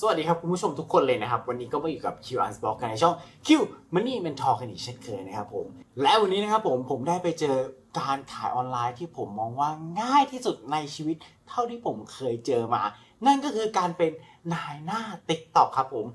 สวัสดีครับคุณผู้ชมทุกคนเลยนะครับ วันนี้ก็มาอยู่กับ Q Unsbox กันในช่อง Q Money Mentor กันอีกเช่นเคยนะครับผม และวันนี้นะครับผมผมได้ไปเจอการขายออนไลน์ที่ผมมองว่าง่ายที่สุดในชีวิตเท่าที่ผมเคยเจอมา นั่นก็คือการเป็นนายหน้า TikTok ครับผม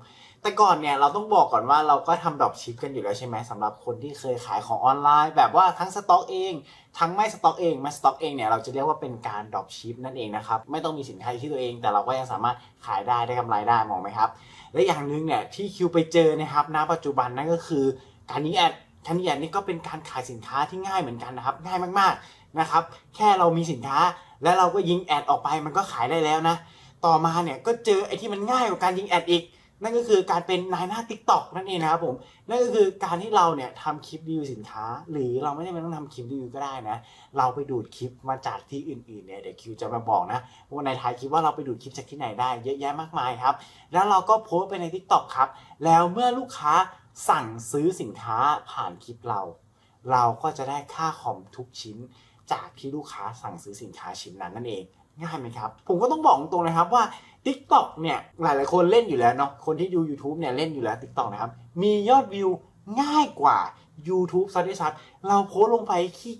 แต่ก่อนเนี่ยเราต้องบอกก่อนว่าเราก็ทำดรอปชิปกันอยู่แล้วใช่ไหมสำหรับคนที่เคยขายของออนไลน์ แบบว่าทั้งสต็อกเอง ทั้งไม่สต็อกเองไม่สต็อกเองเนี่ยเราจะเรียกว่าเป็นการดรอปชิปนั่นเองนะครับไม่ต้องมีสินค้าที่ตัวเอง แต่เราก็ยังสามารถขายได้ได้กำไรได้มองไหมครับ และอย่างหนึ่งเนี่ยที่คิวไปเจอนะครับณปัจจุบันนั่นก็คือการยิงแอดการยิงแอดนี่ก็เป็นการขายสินค้าที่ง่ายเหมือนกันนะครับง่ายมากๆนะครับแค่เรามีสินค้าแล้วเราก็ยิงแอดออกไปมันก็ขายได้แล้วนะต่อมาเนี่ยก็เจอไอ้ที่มันง่ายกว่าการยิงแอดอีก นั่นก็คือการเป็นนายหน้า t ิ k t o k นั่นเองนะครับผมนั่นก็คือการที่เราเนี่ยทำคลิปรีวิวสินค้า หรือเราไม่ได้ไม่ต้องทำคลิปรีวิวก็ได้นะ เราไปดูดคลิปมาจากที่อื่นๆเนี่ยเดี๋ยวคิวจะมาบอกนะว่าในท้ายคลิปว่าเราไปดูดคลิปจากที่ไหนได้เยอะแยะมากมายครับ แล้วเราก็โพสต์ไปใน t ิ k t o k ครับ แล้วเมื่อลูกค้าสั่งซื้อสินค้าผ่านคลิปเรา เราก็จะได้ค่าคอมทุกชิ้นจากที่ลูกค้าสั่งซื้อสินค้าชิ้นนั้นนั่นเอง ง่ายไหมครับ ผมก็ต้องบอกตรงนะครับว่า TikTok เนี่ยหลายๆคนเล่นอยู่แล้วเนาะคนที่ดู YouTube เนี่ยเล่นอยู่แล้ว TikTok นะครับ มียอดวิวง่ายกว่า YouTube ซะด้วยซ้ำเราโพสลงไป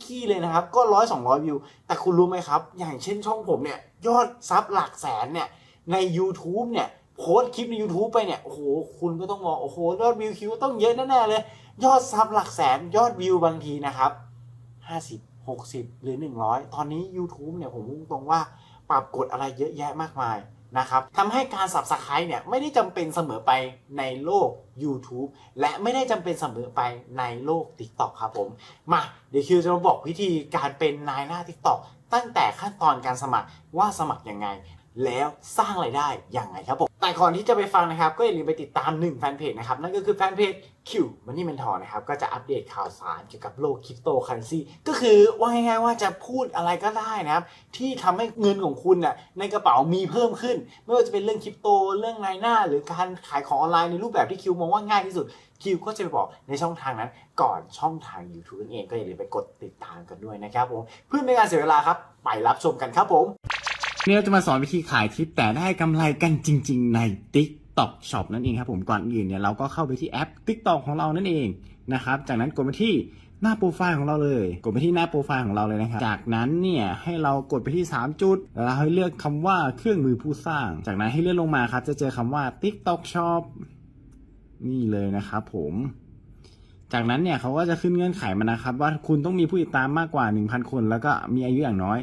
ขี้ๆเลยนะครับ ก็ร้อยสองร้อยวิว แต่คุณรู้ไหมครับ อย่างเช่นช่องผมเนี่ย ยอดซับหลักแสนเนี่ย ใน YouTube เนี่ยโพสคลิปใน YouTube ไปเนี่ย โอ้โห คุณก็ต้องมอง โอ้โห ยอดวิวคิวต้องเยอะแน่ๆเลย ยอดซับหลักแสน ยอดวิวบางทีนะครับ50 60 หรือ 100 ตอนนี้ YouTube เนี่ยผมพูดตรงว่าปรับกฎอะไรเยอะแยะมากมายนะครับทำให้การ Subscribe เนี่ยไม่ได้จำเป็นเสมอไปในโลก YouTube และไม่ได้จำเป็นเสมอไปในโลก TikTok ครับผม มาเดี๋ยวคิวจะมาบอกวิธีการเป็นนายหน้า TikTok ตั้งแต่ขั้นตอนการสมัครว่าสมัครยังไง แล้วสร้างไรายได้อยังไงครับผม แต่ก่อนที่จะไปฟังนะครับ ก็อย่าลืมไปติดตาม1แฟนเพจนะครับ นั่นก็คือแฟนเพจ Q Money Mentor นะครับ ก็จะอัปเดตข่าวสารเกี่ยวกับโลกคริปโตเคอเรนซีก็คือว่าง่ายๆว่าจะพูดอะไรก็ได้นะครับ ที่ทำให้เงินของคุณน่ะในกระเป๋ามีเพิ่มขึ้น ไม่ว่าจะเป็นเรื่องคริปโตเรื่องนายหน้า หรือการขายของออนไลน์ในรูปแบบที่คิวมองว่าง่ายที่สุดคิวก็จะไปบอกในช่องทางนั้น ก่อนช่องทาง YouTube นั่นเองก็อย่าลืมไปกดติดตามกันด้วยนะครับผมเพื่อไม่การเสียเวลาครับไปรับชมกันครับผม นี่ยเราจะมาสอนวิธีขายทิปแต่ได้กำไรกันจริง ๆ ใน TikTok Shop นั่นเองครับผมก่อนอื่นเนี่ยเราก็เข้าไปที่แอป TikTok ของเรานั่นเองนะครับ จากนั้นกดไปที่หน้าโปรไฟล์ของเราเลย กดไปที่หน้าโปรไฟล์ของเราเลยนะครับ จากนั้นเนี่ยให้เรากดไปที่ 3 จุด แล้วให้เลือกคำว่าเครื่องมือผู้สร้าง จากนั้นให้เลื่อนลงมาครับ จะเจอคำว่า TikTok Shop นี่เลยนะครับผม จากนั้นเนี่ยเขาก็จะขึ้นเงื่อนไขมานะครับ ว่าคุณต้องมีผู้ติดตามมากกว่า 1,000 คน แล้วก็มีอายุอย่างน้อย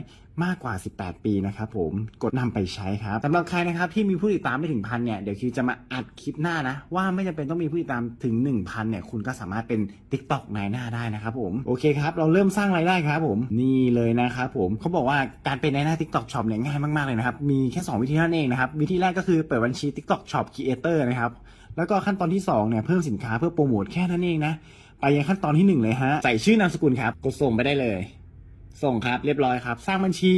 มากกว่า 18 ปีนะครับผมกดนำไปใช้ครับสำหรับใครนะครับที่มีผู้ติดตามไม่ถึงพันเนี่ยเดี๋ยวคิวจะมาอัดคลิปหน้านะ ว่าไม่จำเป็นต้องมีผู้ติดตามถึง 1,000เนี่ยคุณก็สามารถเป็น TikTok นายหน้าได้นะครับผมโอเคครับเราเริ่มสร้างรายได้ครับผมนี่เลยนะครับผมเขาบอกว่าการเป็นนายหน้า TikTok Shop เนี่ยง่ายมากๆเลยนะครับมีแค่ 2 วิธีเท่านั้นเองนะครับวิธีแรกก็คือเปิดบัญชี TikTok Shop Creator นะครับแล้วก็ขั้นตอนที่สองเนี่ยเพิ่มสินค้าเพื่อโปรโมทแค่นั้นเองนะไปยังขั้นตอนที่หนึ่งเลยฮะใส่ชื่อนามสกุลครับกดส่งไปได้เลย ส่งครับเรียบร้อยครับ สร้างบัญชี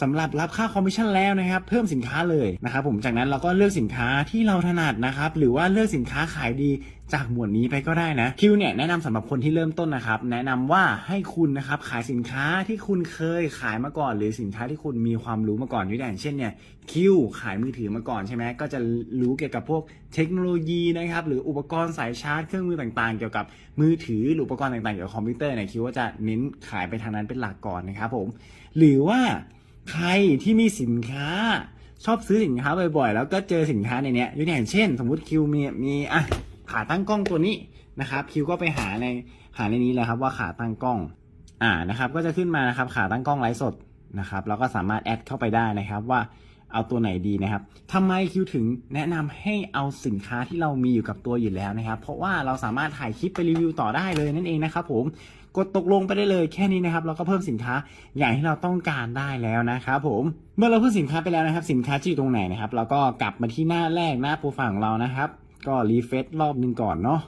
สำหรับรับค่าคอมมิชชั่นแล้วนะครับ เพิ่มสินค้าเลยนะครับผมจากนั้นเราก็เลือกสินค้าที่เราถนัดนะครับ หรือว่าเลือกสินค้าขายดี จากหมวดนี้ไปก็ได้นะคิวเนี่ยแนะนำสำหรับคนที่เริ่มต้นนะครับ แนะนำว่าให้คุณนะครับขายสินค้าที่คุณเคยขายมาก่อน หรือสินค้าที่คุณมีความรู้มาก่อนยกตัวอย่างเช่นเนี่ยคิวขายมือถือมาก่อนใช่ไหมก็จะรู้เกี่ยวกับพวกเทคโนโลยีนะครับหรืออุปกรณ์สายชาร์จเครื่องมือต่างๆ เกี่ยวกับมือถือหรืออุปกรณ์ต่างๆเกี่ยวกับคอมพิวเตอร์เนี่ยคิดว่าจะเน้นขายไปทางนั้นเป็นหลักก่อนนะครับผมหรือว่าใครที่มีสินค้าชอบซื้อสินค้าบ่อยๆ แล้วก็เจอสินค้าในเนี้ยยกตัวอย่างเช่น สมมติคิวมีมีอะ ขาตั้งกล้องตัวนี้นะครับคิวก็ไปหาในหาในนี้เลยครับว่าขาตั้งกล้องอ่านะครับ ก็จะขึ้นมานะครับขาตั้งกล้องไลฟ์สดนะครับแล้วก็สามารถแอดเข้าไปได้นะครับว่าเอาตัวไหนดีนะครับทำไมคิวถึงแนะนำให้เอาสินค้าที่เรามีอยู่กับตัวอยู่แล้วนะครับ เพราะว่าเราสามารถถ่ายคลิปไปรีวิวต่อได้เลยนั่นเองนะครับผมกดตกลงไปได้เลยแค่นี้นะครับ เราก็เพิ่มสินค้าอย่างที่เราต้องการได้แล้วนะครับผมเมื่อเราเพิ่มสินค้าไปแล้วนะครับ สินค้าจะอยู่ตรงไหนนะครับเราก็กลับมาที่หน้าแรกหน้าโปรไฟล์ของเรานะครับ ก็รีเฟซรอบหนึ่งก่อนเนาะ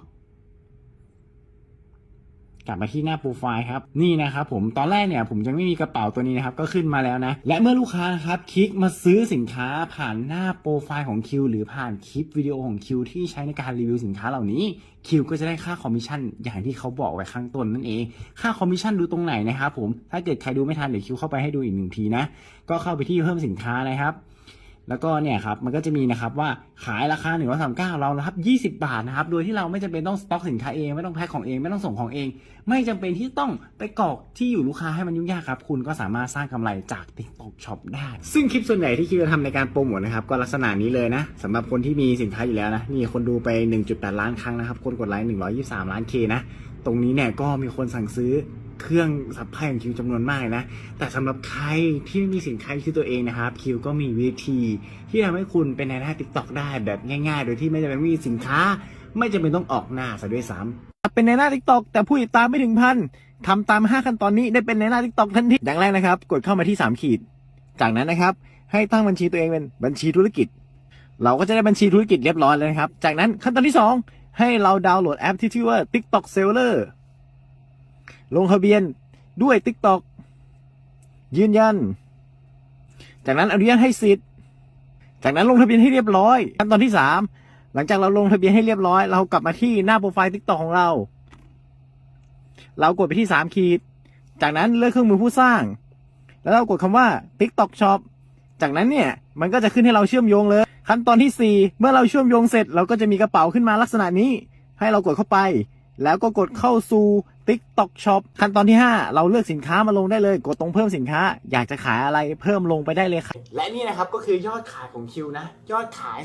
กลับมาที่หน้าโปรไฟล์ครับนี่นะครับผมตอนแรกเนี่ยผมยังไม่มีกระเป๋าตัวนี้นะครับก็ขึ้นมาแล้วนะ และเมื่อลูกค้านะครับคลิกมาซื้อสินค้าผ่านหน้าโปรไฟล์ของคิวหรือผ่านคลิปวิดีโอของคิวที่ใช้ในการรีวิวสินค้าเหล่านี้คิวก็จะได้ค่าคอมมิชชั่นอย่างที่เขาบอกไว้ข้างต้นนั่นเอง ค่าคอมมิชชั่นดูตรงไหนนะครับผมถ้าเกิดใครดูไม่ทันเดี๋ยวคิวเข้าไปให้ดูอีกหนึ่งทีนะก็เข้าไปที่เพิ่มสินค้านะครับ แล้วก็เนี่ยครับมันก็จะมีนะครับว่าขายราคา1 3 9เรานะครับ20บาทนะครับโดยที่เราไม่จำเป็นต้องสต็อกสินค้าเองไม่ต้องแพ็คของเองไม่ต้องส่งของเอง ไม่จำเป็นที่ต้องไปกรอกที่อยู่ลูกค้าให้มันยุ่งยากครับ คุณก็สามารถสร้างกำไรจาก TikTok Shop ได้ ซึ่งคลิปส่วนใหญ่ที่คิวจะทำในการโปรโมทนะครับก็ลักษณะนี้เลยนะสำหรับคนที่มีสินค้าอยู่แล้วนะนี่คนดูไป 1.8 ล้านครั้งนะครับคนกดไลค์123 ล้านเคนะตรงนี้เนี่ยก็มีคนสั่งซื้อ เครื่องซับไพ่ของคิวจำนวนมากนะ แต่สำหรับใครที่ไม่มีสินค้าที่ตัวเองนะครับ คิวก็มีวิธีที่ทำให้คุณเป็นในหน้า TikTok ได้แบบง่ายๆ โดยที่ไม่จำเป็นมีสินค้า ไม่จำเป็นต้องออกหน้าซะด้วยซ้ำเป็นในหน้า TikTok แต่ผู้ติดตามไม่ถึงพันทำตาม 5 ขั้นตอนนี้ได้เป็นในหน้า TikTok ทันทีดังแรกนะครับ กดเข้ามาที่ 3 ขีด จากนั้นนะครับ ให้ตั้งบัญชีตัวเองเป็นบัญชีธุรกิจ เราก็จะได้บัญชีธุรกิจเรียบร้อยเลยนะครับ จากนั้นขั้นตอนที่ 2 ให้เราดาวน์โหลดแอปที่ชื่อว่า TikTok Seller ลงทะเบียนด้วย TikTok ยืนยัน จากนั้นอนุญาตให้สิทธิ์ จากนั้นลงทะเบียนให้เรียบร้อยขั้นตอนที่3หลังจากเราลงทะเบียนให้เรียบร้อย เรากลับมาที่หน้าโปรไฟล์ TikTok ของเรา เรากดไปที่3ขีด จากนั้นเลือกเครื่องมือผู้สร้าง แล้วเรากดคำว่า TikTok Shop จากนั้นเนี่ยมันก็จะขึ้นให้เราเชื่อมโยงเลย ขั้นตอนที่ 4 เมื่อเราเชื่อมโยงเสร็จ เราก็จะมีกระเป๋าขึ้นมาลักษณะนี้ ให้เรากดเข้าไป แล้วก็กดเข้าสู่ TikTok Shop ขั้นตอนที่ 5 เราเลือกสินค้ามาลงได้เลย กดตรงเพิ่มสินค้า อยากจะขายอะไรเพิ่มลงไปได้เลยครับและนี่นะครับก็คือยอดขายของคิวนะ ยอดขาย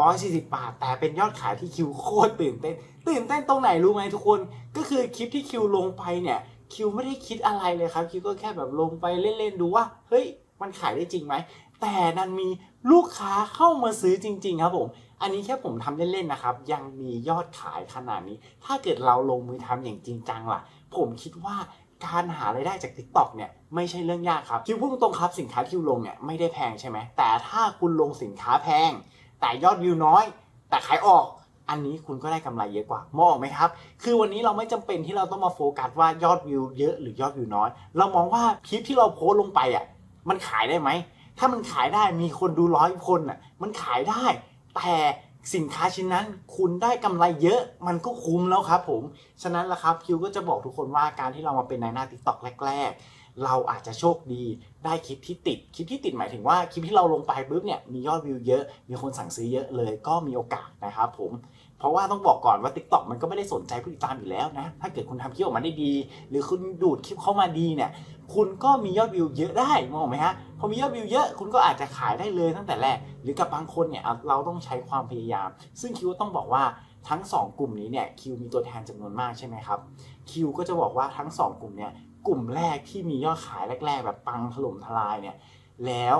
240 บาท แต่เป็นยอดขายที่คิวโคตรตื่นเต้น ตื่นเต้นตรงไหนรู้ไหมทุกคน ก็คือคลิปที่คิวลงไปเนี่ย คิวไม่ได้คิดอะไรเลยครับ คิวก็แค่แบบลงไปเล่นๆดูว่า เฮ้ย มันขายได้จริงไหม แต่นั้นมีลูกค้าเข้ามาซื้อจริง ๆ ครับผม อันนี้แค่ผมทำเล่นๆนะครับ ยังมียอดขายขนาดนี้ ถ้าเกิดเราลงมือทำอย่างจริงจังล่ะ ผมคิดว่าการหารายได้จาก TikTok เนี่ยไม่ใช่เรื่องยากครับคิวพูดตรงครับสินค้าที่คิวลงเนี่ยไม่ได้แพงใช่ไหมแต่ถ้าคุณลงสินค้าแพง แต่ยอดวิวน้อย แต่ขายออกอันนี้คุณก็ได้กำไรเยอะกว่ามองออกไหมครับ คือวันนี้เราไม่จำเป็นที่เราต้องมาโฟกัสว่ายอดวิวเยอะหรือยอดวิวน้อย เรามองว่าคลิปที่เราโพสลงไปอะมันขายได้ไหม ถ้ามันขายได้มีคนดูร้อยคนอะมันขายได้ แต่สินค้าชิ้นนั้นคุณได้กำไรเยอะมันก็คุ้มแล้วครับผม ฉะนั้นละครับคิวก็จะบอกทุกคนว่าการที่เรามาเป็นนายหน้าติ๊กต็อกแรก ๆ เราอาจจะโชคดีได้คลิปที่ติด คลิปที่ติดหมายถึงว่าคลิปที่เราลงไปปุ๊บเนี่ยมียอดวิวเยอะ มีคนสั่งซื้อเยอะเลยก็มีโอกาสนะครับผม ราะว่าต้องบอกก่อนว่า TikTok มันก็ไม่ได้สนใจผู้ติดตามอยู่แล้วนะ ถ้าเกิดคุณทำคลิปออกมาได้ดี หรือคุณดูดคลิปเข้ามาดีเนี่ย คุณก็มียอดวิวเยอะได้มองไหมฮะ พอมียอดวิวเยอะคุณก็อาจจะขายได้เลยตั้งแต่แรก หรือกับบางคนเนี่ยเราต้องใช้ความพยายาม ซึ่งคิวต้องบอกว่าทั้ง 2 กลุ่มนี้เนี่ยคิวมีตัวแทนจำนวนมากใช่ไหมครับ คิวก็จะบอกว่าทั้ง 2 กลุ่มเนี่ยกลุ่มแรกที่มียอดขายแรก ๆ แบบปังถล่มทลายเนี่ยแล้ว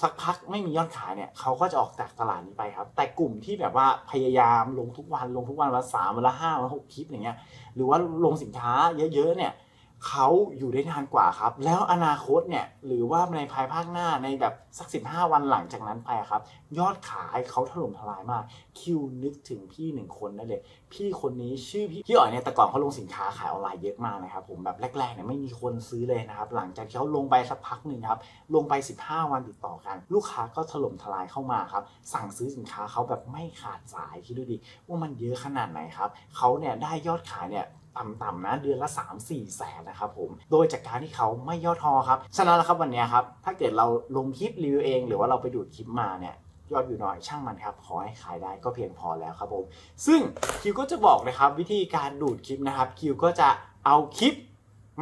สักพักไม่มียอดขายเนี่ยเขาก็จะออกจากตลาดนี้ไปครับ แต่กลุ่มที่แบบว่าพยายามลงทุกวันลงทุกวันวันละสามวันละห้าวันละหกคลิปอย่างเงี้ยหรือว่าลงสินค้าเยอะๆเนี่ย เขาอยู่ได้นานกว่าครับ แล้วอนาคตเนี่ยหรือว่าในภายภาคหน้าในแบบสัก 15 วันหลังจากนั้นไปครับ ยอดขายเขาถล่มทลายมาก คิวนึกถึงพี่หนึ่งคนได้เลย พี่คนนี้ชื่อพี่พี่อ๋อยเนี่ยแต่ก่อนเขาลงสินค้าขายออนไลน์เยอะมากนะครับผมแบบแรกๆเนี่ยไม่มีคนซื้อเลยนะครับ หลังจากที่เขาลงไปสักพักหนึ่งครับลงไป 15 วันติดต่อกัน ลูกค้าก็ถล่มทลายเข้ามาครับสั่งซื้อสินค้าเขาแบบไม่ขาดสายคิดดูดิว่ามันเยอะขนาดไหนครับเขาเนี่ยได้ยอดขายเนี่ย ต่ำๆนะเดือนละ 3 4แสนนะครับผมโดยจากการที่เขาไม่ย่อท้อครับฉะนั้นแล้วครับวันนี้ครับถ้าเกิดเราลงคลิปรีวิวเอง หรือว่าเราไปดูดคลิปมาเนี่ยยอดอยู่น้อยช่างมันครับ ขอให้ขายได้ก็เพียงพอแล้วครับผมซึ่งคิวก็จะบอกนะครับวิธีการดูดคลิปนะครับคิวก็จะเอาคลิป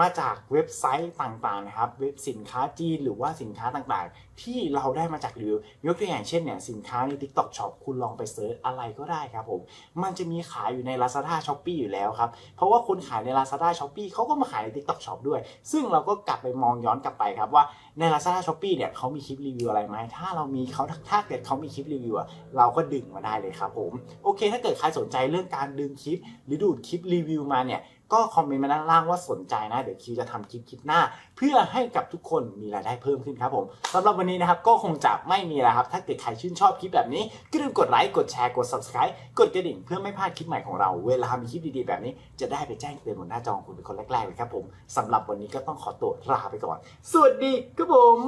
มาจากเว็บไซต์ต่างๆนะครับ เว็บสินค้าจีนหรือว่าสินค้าต่างๆ ที่เราได้มาจากรีวิวยกตัวอย่างเช่นเนี่ยสินค้าใน TikTok Shop คุณลองไปเซิร์ชอะไรก็ได้ครับผม มันจะมีขายอยู่ใน Lazada Shopee อยู่แล้วครับ เพราะว่าคนขายใน Lazada Shopee เขาก็มาขายใน TikTok Shop ด้วย ซึ่งเราก็กลับไปมองย้อนกลับไปครับว่าใน Lazada Shopee เนี่ยเขามีคลิปรีวิวอะไรไหมถ้าเรามีเขาถ้าเกิดเขามีคลิปรีวิวเราก็ดึงมาได้เลยครับผมโอเค ถ้าเกิดใครสนใจเรื่องการดึงคลิป หรือดูดคลิปรีวิวมาเนี่ย ก็คอมเมนต์มาด้านล่างว่าสนใจนะ เดี๋ยวคิวจะทำคลิปคลิปหน้า เพื่อให้กับทุกคนมีรายได้เพิ่มขึ้นครับผมสำหรับวันนี้นะครับก็คงจะไม่มีแล้วครับ ถ้าเกิดใครชื่นชอบคลิปแบบนี้ก็อย่าลืมกดไลค์กดแชร์กด subscribe กดกระดิ่งเพื่อไม่พลาดคลิปใหม่ของเรา เวลามีคลิปดีๆแบบนี้ จะได้ไปแจ้งเตือนบนหน้าจอของคุณเป็นคนแรกๆเลยครับผมสำหรับวันนี้ก็ต้องขอตัวลาไปก่อน สวัสดีครับผม